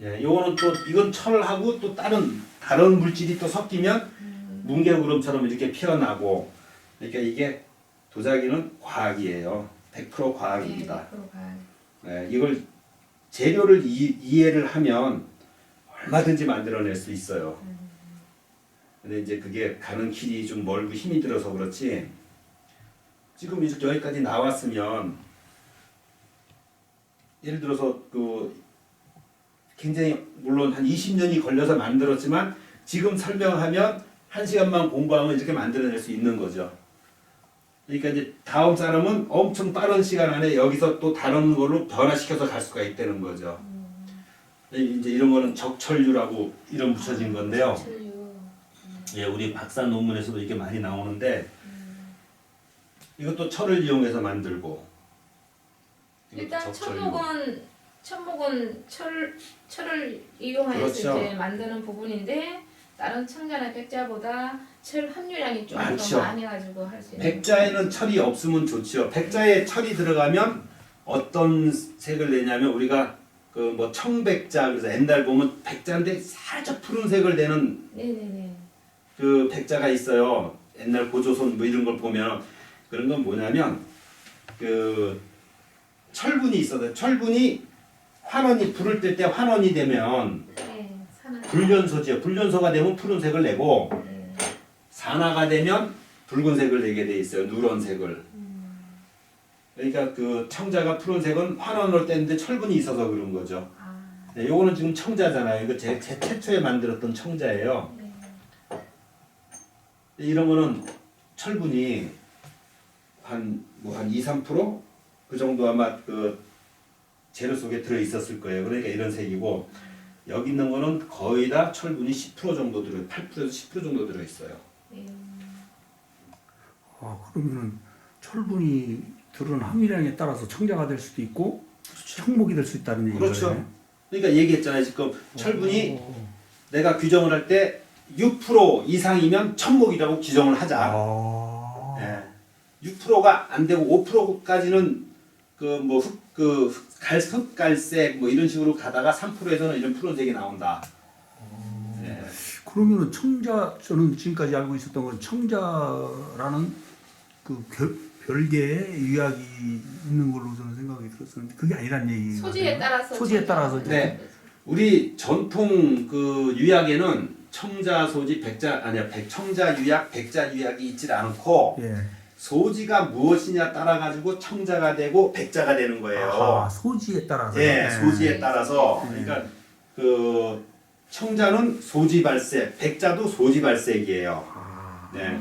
예, 요거는 또 이건 철하고 또 다른 다른 물질이 또 섞이면 뭉게구름처럼 이렇게 피어나고 그러니까 이게 도자기는 과학이에요. 100% 과학입니다. 네, 앞으로 가야 예, 이걸 재료를 이, 이해를 하면 얼마든지 만들어낼 수 있어요. 근데 이제 그게 가는 길이 좀 멀고 힘이 들어서 그렇지. 지금 이렇게 여기까지 나왔으면 예를 들어서 그 굉장히 물론 한 20년이 걸려서 만들었지만 지금 설명하면 한 시간만 공부하면 이렇게 만들어낼 수 있는 거죠. 그러니까 이제 다음 사람은 엄청 빠른 시간 안에 여기서 또 다른 걸로 변화시켜서 갈 수가 있다는 거죠. 이제 이런 거는 적철류라고 이름 붙여진 건데요. 예, 우리 박사 논문에서도 이게 많이 나오는데 이것도 철을 이용해서 만들고 일단 적철류. 천목은 천목은 철 철을 이용해서 그렇죠. 이제 만드는 부분인데 다른 청자나 백자보다 철 함유량이 좀 더 많죠. 많이 가지고 할 수 있는. 백자에는 철이 없으면 좋죠. 백자에 철이 들어가면 어떤 색을 내냐면 우리가 그 뭐 청백자 그래서 옛날 보면 백자인데 살짝 푸른색을 내는 네네네. 그 백자가 있어요. 옛날 고조선 뭐 이런 걸 보면 그런 건 뭐냐면 그 철분이 있어요. 철분이 환원이 불을 뜰 때 환원이 되면 네, 산화. 불련소지요. 불련소가 되면 푸른색을 내고 네. 산화가 되면 붉은색을 내게 돼 있어요. 누런색을. 그러니까 그 청자가 푸른색은 환원을 뗐는데 철분이 있어서 그런 거죠. 아, 네, 요거는 지금 청자잖아요. 이거 제, 제 최초에 만들었던 청자예요. 네. 이런 거는 철분이 한뭐 한 2, 3%그 정도 아마 그 재료 속에 들어 있었을 거예요. 그러니까 이런 색이고 여기 있는 거는 거의 다 철분이 10% 정도 들어 8%에서 10% 정도 들어 있어요. 네. 아, 그러면은 철분이 들은 함유량에 따라서 청자가 될 수도 있고 청목이 될 수 있다는 얘기예요. 그렇죠. 그러니까 얘기했잖아요. 지금 철분이 내가 규정을 할 때 6% 이상이면 천목이라고 규정을 하자. 아. 예. 6%가 안 되고 5%까지는 그뭐흑그 흑갈색 뭐 이런 식으로 가다가 3%에서는 이런 푸른색이 나온다. 예. 그러면은 청자 저는 지금까지 알고 있었던 건 청자라는 그 별, 별개의 유약이 있는 걸로 저는 생각이 들었었는데 그게 아니란 얘기. 소지에 따라서 소지에 따라서 네. 우리 전통 그 유약에는 청자 소지 백자 아니야 백 청자 유약 백자 유약이 있지 않고 예. 소지가 무엇이냐 따라 가지고 청자가 되고 백자가 되는 거예요. 아하, 소지에 따라서. 예, 네. 소지에 따라서 네. 그러니까 그 청자는 소지 발색, 백자도 소지 발색이에요. 아. 네.